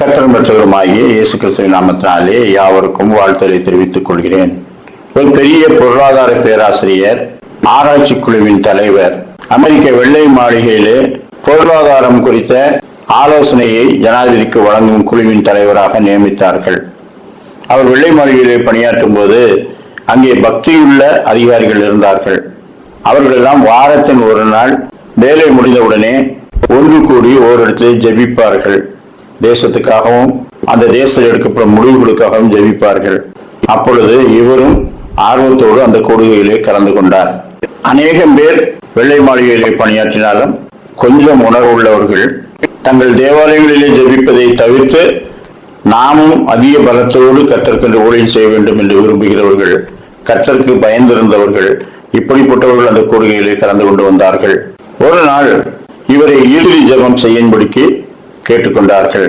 கர்த்தரும் பெற்றவருமாகிய இயேசு கிறிஸ்துவ நாமத்தினாலே யாவருக்கும் வாழ்த்தலை தெரிவித்துக் கொள்கிறேன். ஒரு பெரிய பொருளாதார பேராசிரியர் ஆராய்ச்சி குழுவின் தலைவர் அமெரிக்க வெள்ளை மாளிகையிலே பொருளாதாரம் குறித்த ஆலோசனையை ஜனாதிபதிக்கு வழங்கும் குழுவின் தலைவராக நியமித்தார்கள். அவர் வெள்ளை மாளிகையிலே பணியாற்றும் போது அங்கே பக்தியுள்ள அதிகாரிகள் இருந்தார்கள். அவர்கள் எல்லாம் வாரத்தின் ஒரு நாள் வேலை முடிந்தவுடனே ஒன்று கூடி ஓரிடத்தில் ஜெபிப்பார்கள். தேசத்துக்காகவும் அந்த தேசத்தில் எடுக்கப்படும் முடிவுகளுக்காகவும் ஜெபிப்பார்கள் அப்பொழுது இவரும் ஆர்வத்தோடு அந்த கொடுகையிலே கலந்து கொண்டார். அநேகம் பேர் வெள்ளை மாளிகையிலே பணியாற்றினாலும் கொஞ்சம் உணர்வுள்ளவர்கள் தங்கள் தேவாலயங்களிலே ஜெபிப்பதை தவிர்த்து நாமும் அதிக பலத்தோடு கத்தற்கென்று ஊழியம் செய்ய வேண்டும் என்று விரும்புகிறவர்கள் கத்தருக்கு பயந்திருந்தவர்கள் இப்படிப்பட்டவர்கள் அந்த கூடுகையிலே கலந்து கொண்டு வந்தார்கள். ஒரு நாள் இவரை இறுதி ஜெபம் செய்யும்படிக்கு கேட்டுக்கொண்டார்கள்.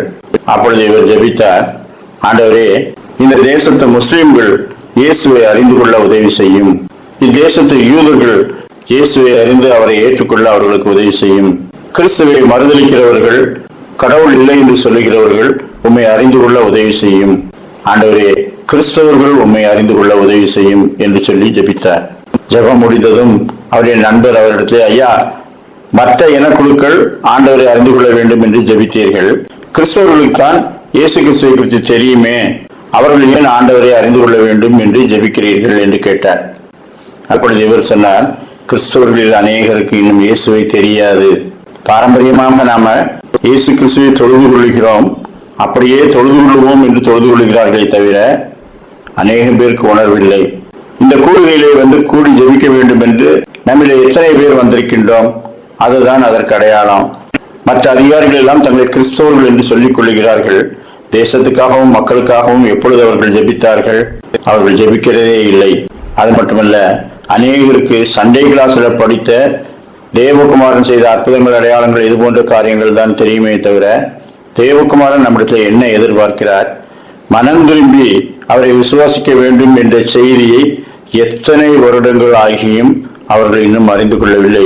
அப்பொழுது இவர் ஜெபித்தார். ஆண்டவரே இந்த தேசத்து முஸ்லிம்கள் இயேசுவை அறிந்து கொள்ள உதவி செய்யும். இத்தேசத்து யூதர்கள் இயேசுவை அறிந்து அவரை ஏற்றுக்கொள்ள அவர்களுக்கு உதவி செய்யும். கிறிஸ்துவை மறுதளிக்கிறவர்கள் கடவுள் இல்லை என்று சொல்லுகிறவர்கள் உம்மை அறிந்து கொள்ள உதவி செய்யும். ஆண்டவரே கிறிஸ்தவர்கள் உம்மை அறிந்து கொள்ள உதவி செய்யும் என்று சொல்லி ஜெபித்தார். ஜெபம் முடிந்ததும் அவருடைய நண்பர் அவரிடத்தில் ஐயா மற்ற இனக்குழுக்கள் ஆண்டவரை அறிந்து கொள்ள வேண்டும் என்று ஜெபித்தீர்கள். கிறிஸ்தவர்களுக்கு தான் இயேசு கிறிஸ்துவை குறித்து தெரியுமே. அவர்கள் ஏன் ஆண்டவரை அறிந்து கொள்ள வேண்டும் என்று ஜெபிக்கிறீர்கள் என்று கேட்டார். அப்பொழுது இவர் சொன்னார் கிறிஸ்தவர்களில் அநேகருக்கு இன்னும் இயேசுவை தெரியாது. பாரம்பரியமாக நாம இயேசு கிறிஸ்துவை தொழுது கொள்கிறோம். அப்படியே தொழுது கொள்வோம் என்று தொழுது கொள்கிறார்களே தவிர அநேகம் பேருக்கு உணர்வில்லை. இந்த கூடுகையிலே வந்து கூடி ஜெபிக்க வேண்டும் என்று நம்மிலே எத்தனை பேர் வந்திருக்கின்றோம். அதுதான் அதற்கு அடையாளம். மற்ற அதிகாரிகள் எல்லாம் தங்களை கிறிஸ்தவர்கள் என்று சொல்லிக் கொள்கிறார்கள் தேசத்துக்காகவும் மக்களுக்காகவும் எப்பொழுது அவர்கள் ஜெபித்தார்கள்? அவர்கள் ஜெபிக்கிறதே இல்லை. அது மட்டுமல்ல அநேகருக்கு சண்டே கிளாஸ்ல படித்த தேவகுமாரன் செய்த அற்புதங்கள் அடையாளங்கள் இது போன்ற காரியங்கள் தான் தெரியுமே தவிர தேவகுமாரன் நம்மிடத்தில் என்ன எதிர்பார்க்கிறார்? மனம் திரும்பி அவரை விசுவாசிக்க வேண்டும் என்ற செய்தியை எத்தனை வருடங்கள் ஆகியும் அவர்கள் இன்னும் அறிந்து கொள்ளவில்லை.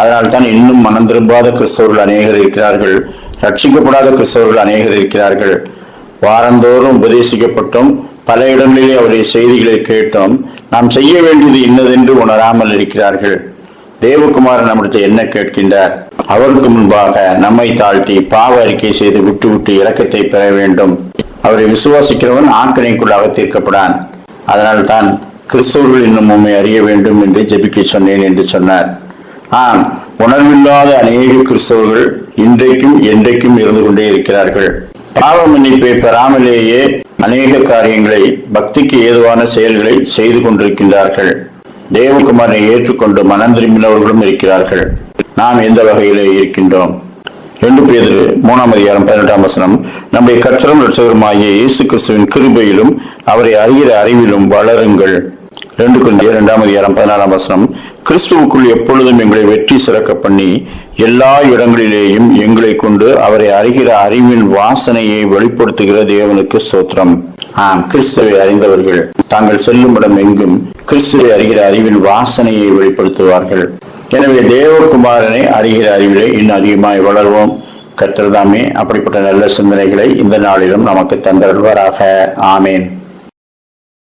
அதனால் தான் இன்னும் மனம் திரும்பாத கிறிஸ்தவர்கள் அநேகர் இருக்கிறார்கள் ரட்சிக்கப்படாத கிறிஸ்தவர்கள் அநேகர் இருக்கிறார்கள். வாரந்தோறும் உபதேசிக்கப்பட்டும் பல இடங்களிலே அவருடைய செய்திகளை கேட்டோம் நாம் செய்ய வேண்டியது இன்னதென்று உணராமல் இருக்கிறார்கள். தேவகுமாரன் நம்மிடத்தை என்ன கேட்கின்றார்? அவருக்கு முன்பாக நம்மை தாழ்த்தி பாவ அறிக்கை செய்து விட்டுவிட்டு இலக்கத்தை பெற வேண்டும். அவரை விசுவாசிக்கிறவன் ஆண்கணைக்குள்ளாக தீர்க்கப்படான். அதனால் தான் கிறிஸ்தவர்கள் இன்னும் உண்மை அறிய வேண்டும் என்று ஜெபிக்க சொன்னேன் என்று சொன்னார். ஆம் உணர்வில்லாத அநேக கிறிஸ்தவர்கள் இன்றைக்கும் என்றைக்கும் இருந்து கொண்டே இருக்கிறார்கள். பாவ மன்னிப்பை பெறாமலேயே அநேக காரியங்களை பக்திக்கு ஏதுவான செயல்களை செய்து கொண்டிருக்கின்றார்கள். தேவகுமாரை ஏற்றுக்கொண்டு மனம் திரும்பினவர்களும் இருக்கிறார்கள். நாம் எந்த வகையிலே இருக்கின்றோம்? ரெண்டு பேர் மூணாம் அதிகாரம் பதினெட்டாம் வசனம் நம்முடைய கற்றலும் லட்சகருமாகிய இயேசு கிறிஸ்துவின் கிருபையிலும் அவரை அறிகிற அறிவிலும் வளருங்கள். ரெண்டு குழந்தைய இரண்டாம் அதிகாரம் பதினாறாம் வசனம். கிறிஸ்துவுக்குள் எப்பொழுதும் எங்களை வெற்றி சிறக்க பண்ணி எல்லா இடங்களிலேயும் எங்களை கொண்டு அவரை அறிகிற அறிவின் வாசனையை வெளிப்படுத்துகிற தேவனுக்கு சோத்திரம் ஆம் கிறிஸ்துவை அறிந்தவர்கள் தாங்கள் செல்லும் இடம் எங்கும் கிறிஸ்துவை அறிகிற அறிவின் வாசனையை வெளிப்படுத்துவார்கள். எனவே தேவகுமாரனை அறிகிற அறிவிலே இன்னும் அதிகமாய் வளர்வோம். கர்த்தர்தாமே அப்படிப்பட்ட நல்ல சிந்தனைகளை இந்த நாளிலும் நமக்கு தந்தருள்வாராக. ஆமேன்.